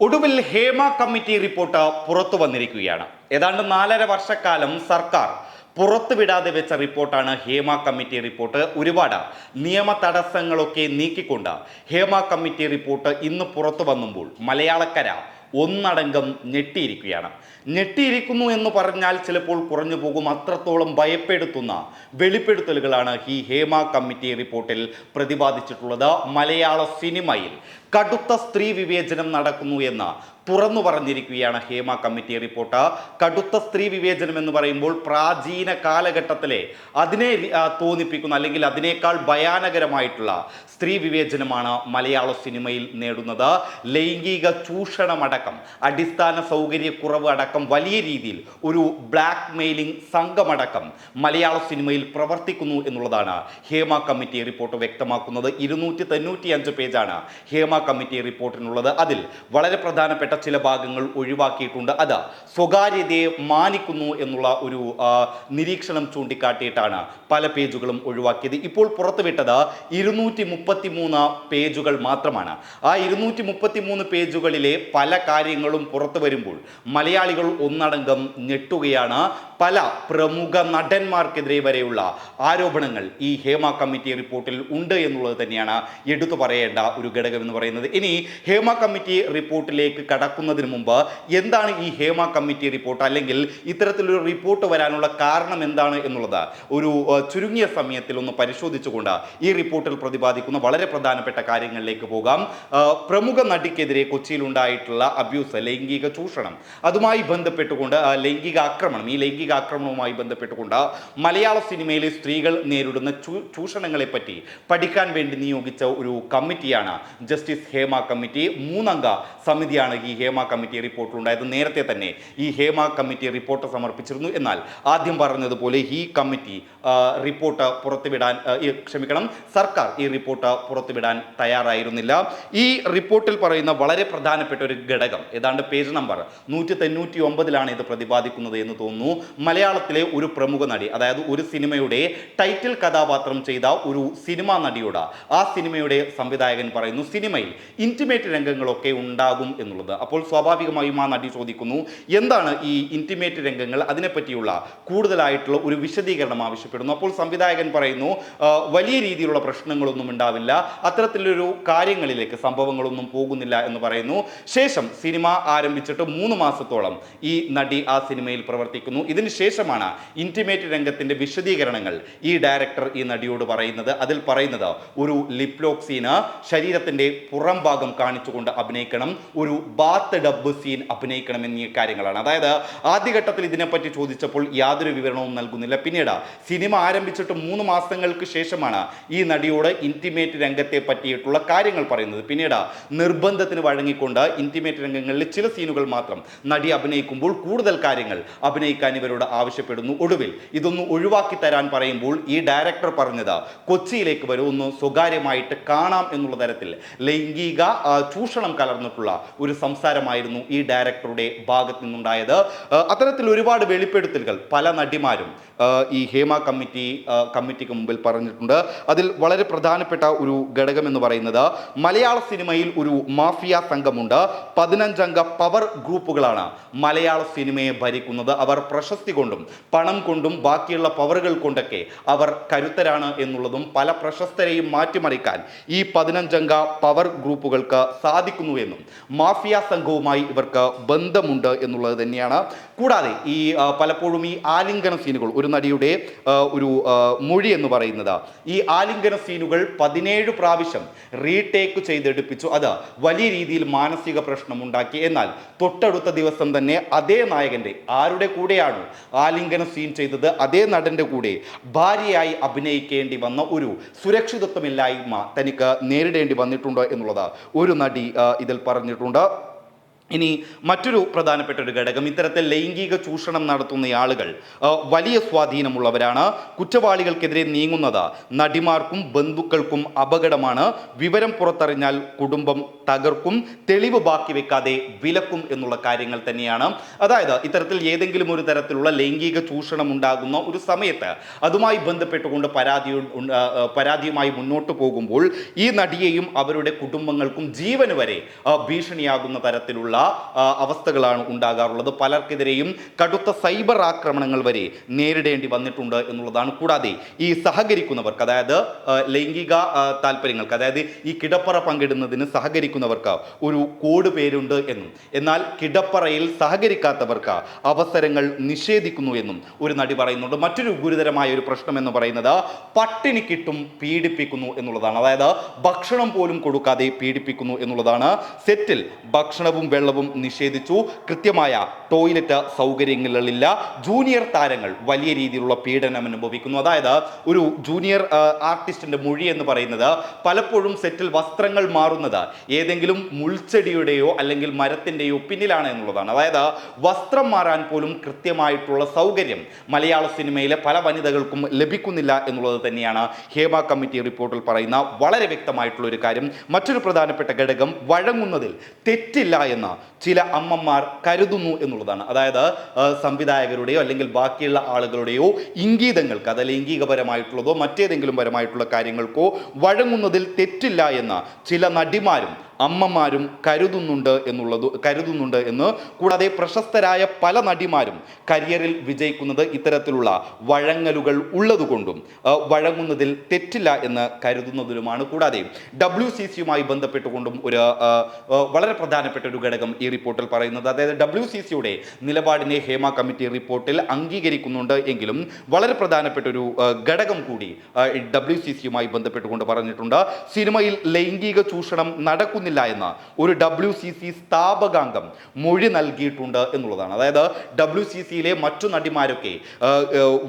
ഒടുവിൽ Hema committee report പുറത്തു വന്നിരിക്കുകയാണ്. ഏതാണ്ട് നാലര വർഷക്കാലം സർക്കാർ പുറത്തുവിടാതെ വെച്ച റിപ്പോർട്ടാണ് ഹേമ കമ്മിറ്റി റിപ്പോർട്ട്. ഒരുപാട് നിയമ തടസ്സങ്ങളൊക്കെ നീക്കിക്കൊണ്ട് ഹേമ കമ്മിറ്റി റിപ്പോർട്ട് ഇന്ന് പുറത്തു വന്നുമ്പോൾ മലയാളക്കര ഒന്നടങ്കം ഞെട്ടിയിരിക്കുകയാണ്. ഞെട്ടിയിരിക്കുന്നു എന്ന് പറഞ്ഞാൽ ചിലപ്പോൾ കുറഞ്ഞു പോകും. അത്രത്തോളം ഭയപ്പെടുത്തുന്ന വെളിപ്പെടുത്തലുകളാണ് ഈ ഹേമ കമ്മിറ്റി റിപ്പോർട്ടിൽ പ്രതിപാദിച്ചിട്ടുള്ളത്. മലയാള സിനിമയിൽ കടുത്ത സ്ത്രീ വിവേചനം നടക്കുന്നു എന്ന് തുറന്നു പറഞ്ഞിരിക്കുകയാണ് ഹേമ കമ്മിറ്റി റിപ്പോർട്ട്. കടുത്ത സ്ത്രീ വിവേചനം എന്ന് പറയുമ്പോൾ പ്രാചീന കാലഘട്ടത്തിലെ അതിനെ തോന്നിപ്പിക്കുന്ന അല്ലെങ്കിൽ അതിനേക്കാൾ ഭയാനകരമായിട്ടുള്ള സ്ത്രീ വിവേചനമാണ് മലയാള സിനിമയിൽ നേടുന്നത്. ലൈംഗിക ചൂഷണമടക്കം അടിസ്ഥാന സൗകര്യക്കുറവ് അടക്കം വലിയ രീതിയിൽ ഒരു ബ്ലാക്ക് മെയിലിംഗ് സംഘമടക്കം മലയാള സിനിമയിൽ പ്രവർത്തിക്കുന്നു എന്നുള്ളതാണ് ഹേമ കമ്മിറ്റി റിപ്പോർട്ട് വ്യക്തമാക്കുന്നത്. ഇരുന്നൂറ്റി തൊണ്ണൂറ്റി പേജാണ് ഹേമ കമ്മിറ്റി റിപ്പോർട്ടിനുള്ളത്. അതിൽ വളരെ പ്രധാനപ്പെട്ട ചില ഭാഗങ്ങൾ ഒഴിവാക്കിയിട്ടുണ്ട്. അത് സ്വകാര്യതയെ മാനിക്കുന്നു എന്നുള്ള ഒരു നിരീക്ഷണം ചൂണ്ടിക്കാട്ടിയിട്ടാണ് പല പേജുകളും ഒഴിവാക്കിയത്. ഇപ്പോൾ പുറത്തുവിട്ടത് ഇരുന്നൂറ്റി മുപ്പത്തി മൂന്ന് പേജുകൾ മാത്രമാണ്. ആ ഇരുന്നൂറ്റി മുപ്പത്തി മൂന്ന് പേജുകളിലെ പല കാര്യങ്ങളും പുറത്തു വരുമ്പോൾ മലയാളികൾ ഒന്നടങ്കം ഞെട്ടുകയാണ്. പല പ്രമുഖ നടന്മാർക്കെതിരെ വരെയുള്ള ആരോപണങ്ങൾ ഈ ഹേമ കമ്മിറ്റി റിപ്പോർട്ടിൽ ഉണ്ട് എന്നുള്ളത് തന്നെയാണ് എടുത്തു പറയേണ്ട ഒരു ഘടകം എന്ന് പറയുന്നത്. ഇനി ഹേമ കമ്മിറ്റി റിപ്പോർട്ടിലേക്ക് കടക്കുന്നതിന് മുമ്പ് എന്താണ് ഈ ഹേമ കമ്മിറ്റി റിപ്പോർട്ട് അല്ലെങ്കിൽ ഇത്തരത്തിലൊരു റിപ്പോർട്ട് വരാനുള്ള കാരണം എന്താണ് എന്നുള്ളത് ഒരു ചുരുങ്ങിയ സമയത്തിൽ ഒന്ന് പരിശോധിച്ചുകൊണ്ട് ഈ റിപ്പോർട്ടിൽ പ്രതിപാദിക്കുന്ന വളരെ പ്രധാനപ്പെട്ട കാര്യങ്ങളിലേക്ക് പോകാം. പ്രമുഖ നടിക്കെതിരെ കൊച്ചിയിൽ ഉണ്ടായിട്ടുള്ള അബ്യൂസ് ലൈംഗിക ചൂഷണം അതുമായി ബന്ധപ്പെട്ടുകൊണ്ട് ലൈംഗിക ആക്രമണം ഈ ലൈംഗിക ആക്രമണവുമായി ബന്ധപ്പെട്ടുകൊണ്ട് മലയാള സിനിമയിലെ സ്ത്രീകൾ നേരിടുന്ന ചൂഷണങ്ങളെപ്പറ്റി ചൂഷണങ്ങളെ പറ്റി പഠിക്കാൻ വേണ്ടി നിയോഗിച്ച ഒരു കമ്മിറ്റിയാണ് ജസ്റ്റിസ് ഹേമ കമ്മിറ്റി. മൂന്നംഗ സമിതിയാണ് ഈ ഹേമ കമ്മിറ്റി റിപ്പോർട്ടിലുണ്ടായത്. നേരത്തെ തന്നെ ഈ ഹേമ കമ്മിറ്റി റിപ്പോർട്ട് സമർപ്പിച്ചിരുന്നു. എന്നാൽ ആദ്യം പറഞ്ഞതുപോലെ ഈ കമ്മിറ്റി റിപ്പോർട്ട് പുറത്തുവിടാൻ ക്ഷമിക്കണം സർക്കാർ ഈ റിപ്പോർട്ട് പുറത്തുവിടാൻ തയ്യാറായിരുന്നില്ല. ഈ റിപ്പോർട്ടിൽ പറയുന്ന വളരെ പ്രധാനപ്പെട്ട ഒരു ഘടകം ഏതാണ്ട് പേജ് നമ്പർ നൂറ്റി തൊണ്ണൂറ്റി ഒമ്പതിലാണ് ഇത് പ്രതിപാദിക്കുന്നത് എന്ന് തോന്നുന്നു. മലയാളത്തിലെ ഒരു പ്രമുഖ നടി അതായത് ഒരു സിനിമയുടെ ടൈറ്റിൽ കഥാപാത്രം ചെയ്ത ഒരു സിനിമാ നടിയോട് ആ സിനിമയുടെ സംവിധായകൻ പറയുന്നു സിനിമയിൽ ഇന്റിമേറ്റ് രംഗങ്ങളൊക്കെ ഉണ്ടാകും എന്നുള്ളത്. അപ്പോൾ സ്വാഭാവികമായും ആ നടി ചോദിക്കുന്നു എന്താണ് ഈ ഇന്റിമേറ്റ് രംഗങ്ങൾ? അതിനെപ്പറ്റിയുള്ള കൂടുതലായിട്ടുള്ള ഒരു വിശദീകരണം ആവശ്യപ്പെടുന്നു. അപ്പോൾ സംവിധായകൻ പറയുന്നു വലിയ രീതിയിലുള്ള പ്രശ്നങ്ങളൊന്നും ഉണ്ടാവില്ല അത്തരത്തിലൊരു കാര്യങ്ങളിലേക്ക് സംഭവങ്ങളൊന്നും പോകുന്നില്ല എന്ന് പറയുന്നു. ശേഷം സിനിമ ആരംഭിച്ചിട്ട് മൂന്ന് മാസത്തോളം ഈ നടി ആ സിനിമയിൽ പ്രവർത്തിക്കുന്നു. ഇതിന് ശേഷമാണ് ഇന്റിമേറ്റ് രംഗത്തിന്റെ വിശദീകരണങ്ങൾ ഈ ഡയറക്ടർ ഈ നടിയോട് പറയുന്നത്. അതിൽ പറയുന്നത് ഒരു ലിപ്ലോക് സീന് ശരീരത്തിന്റെ പുറം ഭാഗം കാണിച്ചുകൊണ്ട് അഭിനയിക്കണം ഒരു ബാത്ത് ഡബ് സീൻ അഭിനയിക്കണം എന്നീ കാര്യങ്ങളാണ്. അതായത് ആദ്യഘട്ടത്തിൽ ഇതിനെപ്പറ്റി ചോദിച്ചപ്പോൾ യാതൊരു വിവരണവും നൽകുന്നില്ല. പിന്നീട് സിനിമ ആരംഭിച്ചിട്ട് മൂന്ന് മാസങ്ങൾക്ക് ശേഷമാണ് ഈ നടിയോട് ഇന്റിമേറ്റ് രംഗത്തെ പറ്റിയിട്ടുള്ള കാര്യങ്ങൾ പറയുന്നത്. പിന്നീട് നിർബന്ധത്തിന് വഴങ്ങിക്കൊണ്ട് ഇന്റിമേറ്റ് രംഗങ്ങളിൽ ചില സീനുകൾ മാത്രം നടി അഭിനയിക്കുമ്പോൾ കൂടുതൽ കാര്യങ്ങൾ അഭിനയിക്കാൻ ആവശ്യപ്പെടുന്നു. ഒടുവിൽ ഇതൊന്ന് ഒഴിവാക്കി തരാൻ പറയുമ്പോൾ ഈ ഡയറക്ടർ പറഞ്ഞത് കൊച്ചിയിലേക്ക് വരുമെന്ന് ഒന്ന് സ്വകാര്യമായിട്ട് കാണാം എന്നുള്ള തരത്തിൽ ലൈംഗിക ചൂഷണം കലർന്നിട്ടുള്ള ഒരു സംസാരമായിരുന്നു ഈ ഡയറക്ടറുടെ ഭാഗത്ത് നിന്നുണ്ടായത്. അത്തരത്തിൽ ഒരുപാട് വെളിപ്പെടുത്തലുകൾ പല നടിമാരും ഈ ഹേമ കമ്മിറ്റി കമ്മിറ്റിക്ക് മുമ്പിൽ പറഞ്ഞിട്ടുണ്ട്. അതിൽ വളരെ പ്രധാനപ്പെട്ട ഒരു ഘടകം എന്ന് പറയുന്നത് മലയാള സിനിമയിൽ ഒരു മാഫിയ സംഘമുണ്ട്. പതിനഞ്ചംഗ പവർ ഗ്രൂപ്പുകളാണ് മലയാള സിനിമയെ ഭരിക്കുന്നത്. അവർ പ്രശസ്തി കൊണ്ടും പണം കൊണ്ടും ബാക്കിയുള്ള പവറുകൾ കൊണ്ടൊക്കെ അവർ കരുത്തരാണ് എന്നുള്ളതും പല പ്രശസ്തരെയും മാറ്റിമറിക്കാൻ ഈ പതിനഞ്ചംഗ പവർ ഗ്രൂപ്പുകൾക്ക് സാധിക്കുന്നു എന്നും മാഫിയ സംഘവുമായി ഇവർക്ക് ബന്ധമുണ്ട് എന്നുള്ളത് തന്നെയാണ്. കൂടാതെ ഈ പലപ്പോഴും ഈ ആലിംഗന സീനുകൾ ഒരു നടിയുടെ ഒരു മൊഴി എന്ന് പറയുന്നത് ഈ ആലിംഗന സീനുകൾ പതിനേഴ് പ്രാവശ്യം റീടേക്ക് ചെയ്തെടുപ്പിച്ചു. അത് വലിയ രീതിയിൽ മാനസിക പ്രശ്നമുണ്ടാക്കി. എന്നാൽ തൊട്ടടുത്ത ദിവസം തന്നെ അതേ നായകന്റെ ആരുടെ കൂടെയാണോ ആലിംഗന സീൻ ചെയ്തത് അതേ നടന്റെ കൂടെ ഭാര്യയായി അഭിനയിക്കേണ്ടി വന്ന ഒരു സുരക്ഷിതത്വമില്ലായ്മ തനിക്ക് നേരിടേണ്ടി വന്നിട്ടുണ്ടോ എന്നുള്ളത് ഒരു നടി ഇതിൽ പറഞ്ഞിട്ടുണ്ട്. ഇനി മറ്റൊരു പ്രധാനപ്പെട്ട ഒരു ഘടകം. ഇത്തരത്തിൽ ലൈംഗിക ചൂഷണം നടത്തുന്ന ആളുകൾ വലിയ സ്വാധീനമുള്ളവരാണ്. കുറ്റവാളികൾക്കെതിരെ നീങ്ങുന്നത് നടിമാർക്കും ബന്ധുക്കൾക്കും അപകടമാണ്. വിവരം പുറത്തറിഞ്ഞാൽ കുടുംബം തകർക്കും തെളിവ് ബാക്കി വെക്കാതെ വിലക്കും എന്നുള്ള കാര്യങ്ങൾ തന്നെയാണ്. അതായത് ഇത്തരത്തിൽ ഏതെങ്കിലും ഒരു തരത്തിലുള്ള ലൈംഗിക ചൂഷണം ഉണ്ടാകുന്ന ഒരു സമയത്ത് അതുമായി ബന്ധപ്പെട്ടുകൊണ്ട് പരാതി പരാതിയുമായി മുന്നോട്ട് പോകുമ്പോൾ ഈ നടിയെയും അവരുടെ കുടുംബങ്ങൾക്കും ജീവന് വരെ ഭീഷണിയാകുന്ന തരത്തിലുള്ള ആ, അവസ്ഥകളാണ് ഉണ്ടാകാറുള്ളത്. പലർക്കെതിരെയും കടുത്ത സൈബർ ആക്രമണങ്ങൾ വരെ നേരിടേണ്ടി വന്നിട്ടുണ്ട് എന്നുള്ളതാണ്. കൂടാതെ ഈ സഹകരിക്കുന്നവർക്ക് അതായത് ലൈംഗിക താല്പര്യങ്ങൾക്ക് അതായത് ഈ കിടപ്പറ പങ്കിടുന്നതിന് സഹകരിക്കുന്നവർക്ക് ഒരു കോഡ് പേരുണ്ട് എന്നും എന്നാൽ കിടപ്പറയിൽ സഹകരിക്കാത്തവർക്ക് അവസരങ്ങൾ നിഷേധിക്കുന്നു എന്നും ഒരു നടി പറയുന്നുണ്ട്. മറ്റൊരു ഗുരുതരമായ ഒരു പ്രശ്നം എന്ന് പറയുന്നത് പട്ടിണി കിട്ടും പീഡിപ്പിക്കുന്നു എന്നുള്ളതാണ്. അതായത് ഭക്ഷണം പോലും കൊടുക്കാതെ പീഡിപ്പിക്കുന്നു എന്നുള്ളതാണ്. സെറ്റിൽ ഭക്ഷണവും വെള്ളവും നിഷേധിച്ചു. കൃത്യമായ ടോയ്ലറ്റ് സൗകര്യങ്ങളില്ല ജൂനിയർ താരങ്ങൾ വലിയ രീതിയിലുള്ള പീഡനം അനുഭവിക്കുന്നു. അതായത് ഒരു ജൂനിയർ ആർട്ടിസ്റ്റിന്റെ മൊഴി എന്ന് പറയുന്നത് പലപ്പോഴും സെറ്റിൽ വസ്ത്രങ്ങൾ മാറുന്നത് ഏതെങ്കിലും മുൾച്ചെടിയുടെയോ അല്ലെങ്കിൽ മരത്തിന്റെയോ പിന്നിലാണ് എന്നുള്ളതാണ്. അതായത് വസ്ത്രം മാറാൻ പോലും കൃത്യമായിട്ടുള്ള സൗകര്യം മലയാള സിനിമയിലെ പല വനിതകൾക്കും ലഭിക്കുന്നില്ല എന്നുള്ളത് തന്നെയാണ് ഹേമ കമ്മിറ്റി റിപ്പോർട്ടിൽ പറയുന്ന വളരെ വ്യക്തമായിട്ടുള്ള ഒരു കാര്യം. മറ്റൊരു പ്രധാനപ്പെട്ട ഘടകം വഴങ്ങുന്നതിൽ തെറ്റില്ല എന്ന് ചില അമ്മമാർ കരുതുന്നു എന്നുള്ളതാണ്. അതായത് സംവിധായകരുടെയോ അല്ലെങ്കിൽ ബാക്കിയുള്ള ആളുകളുടെയോ ഇംഗീതങ്ങൾക്ക് അത് ലൈംഗികപരമായിട്ടുള്ളതോ മറ്റേതെങ്കിലും പരമായിട്ടുള്ള കാര്യങ്ങൾക്കോ വഴങ്ങുന്നതിൽ തെറ്റില്ല എന്ന് ചില നടിമാരും അമ്മമാരും കരുതുന്നുണ്ട് എന്നുള്ളത് കരുതുന്നുണ്ട് എന്ന്. കൂടാതെ പ്രശസ്തരായ പല നടിമാരും കരിയറിൽ വിജയിക്കുന്നത് ഇത്തരത്തിലുള്ള വഴങ്ങലുകൾ ഉള്ളതുകൊണ്ടും വഴങ്ങുന്നതിൽ തെറ്റില്ല എന്ന് കരുതുന്നതിലുമാണ്. കൂടാതെ ഡബ്ല്യു സി സിയുമായി ബന്ധപ്പെട്ടുകൊണ്ടും ഒരു വളരെ പ്രധാനപ്പെട്ട ഒരു ഘടകം ഈ റിപ്പോർട്ടിൽ പറയുന്നത്. അതായത് ഡബ്ല്യു സി സിയുടെ നിലപാടിനെ ഹേമ കമ്മിറ്റി റിപ്പോർട്ടിൽ അംഗീകരിക്കുന്നുണ്ട് എങ്കിലും വളരെ പ്രധാനപ്പെട്ട ഒരു ഘടകം കൂടി ഡബ്ല്യു സി സിയുമായി ബന്ധപ്പെട്ടുകൊണ്ട് പറഞ്ഞിട്ടുണ്ട്. സിനിമയിൽ ലൈംഗിക ചൂഷണം നടക്കുന്നില്ല എന്ന് ഒരു ഡബ്ല്യു സി സി സ്ഥാപകാംഗം മൊഴി നൽകിയിട്ടുണ്ട് എന്നുള്ളതാണ്. അതായത് ഡബ്ല്യു സി സിയിലെ മറ്റു നടിമാരൊക്കെ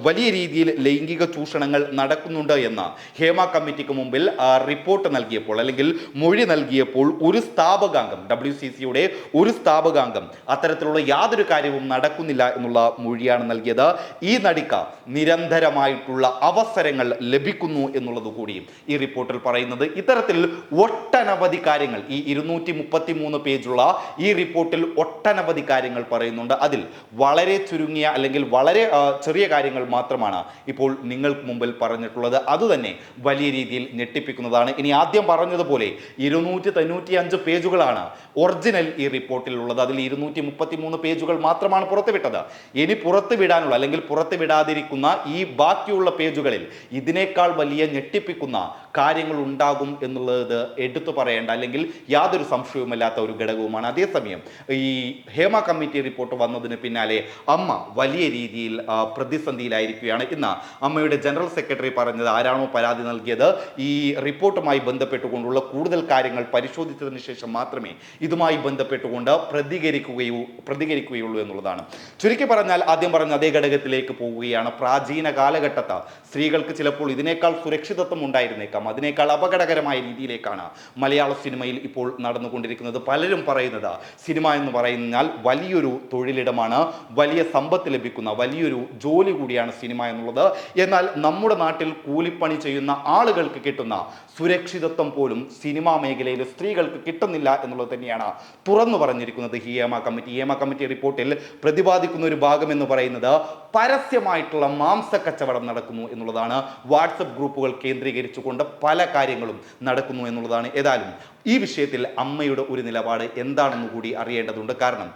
വലിയ രീതിയിൽ ലൈംഗിക ചൂഷണങ്ങൾ നടക്കുന്നുണ്ട് എന്ന് ഹേമ കമ്മിറ്റിക്ക് മുമ്പിൽ റിപ്പോർട്ട് നൽകിയപ്പോൾ അല്ലെങ്കിൽ മൊഴി നൽകിയപ്പോൾ ഒരു സ്ഥാപകാംഗം ഡബ്ല്യു സി സിയുടെ ഒരു സ്ഥാപകാംഗം അത്തരത്തിലുള്ള യാതൊരു കാര്യവും നടക്കുന്നില്ല എന്നുള്ള മൊഴിയാണ് നൽകിയത്. ഈ നടിക്ക് നിരന്തരമായിട്ടുള്ള അവസരങ്ങൾ ലഭിക്കുന്നു എന്നുള്ളത് കൂടിയും ഈ റിപ്പോർട്ടിൽ പറയുന്നത്. ഇത്തരത്തിൽ ഒട്ടനവധി കാര്യങ്ങൾ ഈ ഇരുന്നൂറ്റി മുപ്പത്തി മൂന്ന് പേജുള്ള ഈ റിപ്പോർട്ടിൽ ഒട്ടനവധി കാര്യങ്ങൾ പറയുന്നുണ്ട്. അതിൽ വളരെ ചുരുങ്ങിയ അല്ലെങ്കിൽ വളരെ ചെറിയ കാര്യങ്ങൾ മാത്രമാണ് ഇപ്പോൾ നിങ്ങൾക്ക് മുമ്പിൽ പറഞ്ഞിട്ടുള്ളത്. അതുതന്നെ വലിയ രീതിയിൽ ഞെട്ടിപ്പിക്കുന്നതാണ്. ഇനി ആദ്യം പറഞ്ഞതുപോലെ ഇരുന്നൂറ്റി തൊണ്ണൂറ്റി അഞ്ച് പേജുകളാണ് ഒറിജിനൽ ഈ റിപ്പോർട്ടിലുള്ളത്. അതിൽ ഇരുന്നൂറ്റി മുപ്പത്തി മൂന്ന് പേജുകൾ മാത്രമാണ് പുറത്തുവിട്ടത്. ഇനി പുറത്തു വിടാനുള്ള അല്ലെങ്കിൽ പുറത്തു വിടാതിരിക്കുന്ന ഈ ബാക്കിയുള്ള പേജുകളിൽ ഇതിനേക്കാൾ വലിയ ഞെട്ടിപ്പിക്കുന്ന കാര്യങ്ങൾ ഉണ്ടാകും എന്നുള്ളത് എടുത്തു പറയേണ്ട അല്ലെങ്കിൽ യാതൊരു സംശയവുമില്ലാത്ത ഒരു ഘടകവുമാണ്. അതേസമയം ഈ ഹേമ കമ്മിറ്റി റിപ്പോർട്ട് വന്നതിന് പിന്നാലെ അമ്മ വലിയ രീതിയിൽ പ്രതിസന്ധിയിലായിരിക്കുകയാണ്. ഇന്ന് അമ്മയുടെ ജനറൽ സെക്രട്ടറി പറഞ്ഞത് ആരാണോ പരാതി നൽകിയത്. ഈ റിപ്പോർട്ടുമായി ബന്ധപ്പെട്ടുകൊണ്ടുള്ള കൂടുതൽ കാര്യങ്ങൾ പരിശോധിച്ചതിന് ശേഷം മാത്രമേ ഇതുമായി ബന്ധപ്പെട്ടുകൊണ്ട് പ്രതികരിക്കുകയോ പ്രതികരിക്കുകയുള്ളൂ എന്നുള്ളതാണ്. ചുരുക്കി പറഞ്ഞാൽ ആദ്യം പറഞ്ഞ അതേ ഘടകത്തിലേക്ക് പോവുകയാണ്. പ്രാചീന കാലഘട്ടത്ത് സ്ത്രീകൾക്ക് ചിലപ്പോൾ ഇതിനേക്കാൾ സുരക്ഷിതത്വം ഉണ്ടായിരുന്നേക്കാം. അതിനേക്കാൾ അപകടകരമായ രീതിയിലേക്കാണ് മലയാള സിനിമയിൽ ഇപ്പോൾ നടന്നുകൊണ്ടിരിക്കുന്നത്. പലരും പറയുന്നത് സിനിമ എന്ന് പറയുന്നാൽ വലിയൊരു തൊഴിലിടമാണ് വലിയ സമ്പത്ത് ലഭിക്കുന്ന വലിയൊരു ജോലി കൂടിയാണ് സിനിമ എന്നുള്ളത്. എന്നാൽ നമ്മുടെ നാട്ടിൽ കൂലിപ്പണി ചെയ്യുന്ന ആളുകൾക്ക് കിട്ടുന്ന സുരക്ഷിതത്വം പോലും സിനിമാ മേഖലയിൽ സ്ത്രീകൾക്ക് കിട്ടുന്നില്ല എന്നുള്ളത് തന്നെയാണ് തുറന്നു പറഞ്ഞിരിക്കുന്നത് ഹിയേമ കമ്മിറ്റി. ഹിയേമ കമ്മിറ്റി റിപ്പോർട്ടിൽ പ്രതിപാദിക്കുന്ന ഒരു ഭാഗം എന്ന് പറയുന്നത് പരസ്യമായിട്ടുള്ള മാംസ കച്ചവടം നടക്കുന്നു എന്നുള്ളതാണ് വാട്സപ്പ് ഗ്രൂപ്പുകൾ കേന്ദ്രീകരിച്ചുകൊണ്ട് പല കാര്യങ്ങളും നടക്കുന്നു എന്നുള്ളതാണ്. ഏതായാലും ഈ വിഷയത്തിൽ അമ്മയുടെ ഒരു നിലപാട് എന്താണെന്ന് കൂടി അറിയേണ്ടതുണ്ട്. കാരണം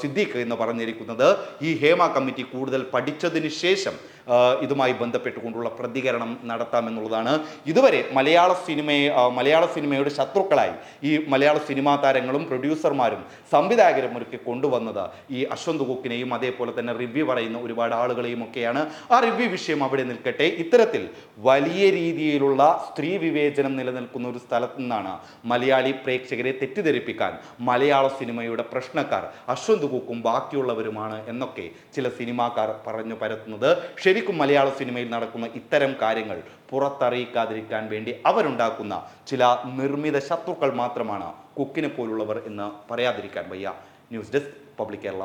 സിദ്ദീഖ് എന്ന് പറഞ്ഞിരിക്കുന്നത് ഈ ഹേമ കമ്മിറ്റി കൂടുതൽ പഠിച്ചതിന് ശേഷം ഇതുമായി ബന്ധപ്പെട്ടുകൊണ്ടുള്ള പ്രതികരണം നടത്താമെന്നുള്ളതാണ്. ഇതുവരെ മലയാള സിനിമയെ മലയാള സിനിമയുടെ ശത്രുക്കളായി ഈ മലയാള സിനിമാ താരങ്ങളും പ്രൊഡ്യൂസർമാരും സംവിധായകരും ഒരുക്കി കൊണ്ടുവന്നത് ഈ അശ്വന്ത് കുക്കിനെയും അതേപോലെ തന്നെ റിവ്യൂ പറയുന്ന ഒരുപാട് ആളുകളെയും ഒക്കെയാണ്. ആ റിവ്യൂ വിഷയം അവിടെ നിൽക്കട്ടെ. ഇത്തരത്തിൽ വലിയ രീതിയിലുള്ള സ്ത്രീ വിവേചനം നിലനിൽക്കുന്ന ഒരു സ്ഥലത്തു നിന്നാണ് മലയാളി പ്രേക്ഷകരെ തെറ്റിദ്ധരിപ്പിക്കാൻ മലയാള സിനിമയുടെ പ്രശ്നക്കാർ അശ്വന്ത് കുക്കും ബാക്കിയുള്ളവരുമാണ് എന്നൊക്കെ ചില സിനിമാക്കാർ പറഞ്ഞു പരത്തുന്നത്. ശരിക്കും മലയാള സിനിമയിൽ നടക്കുന്ന ഇത്തരം കാര്യങ്ങൾ പുറത്തറിയിക്കാതിരിക്കാൻ വേണ്ടി അവരുണ്ടാക്കുന്ന ചില നിർമ്മിത ശത്രുക്കൾ മാത്രമാണ് കുക്കിനെ പോലുള്ളവർ എന്ന് പറയാതിരിക്കാൻ വയ്യ. News desk public Kerala.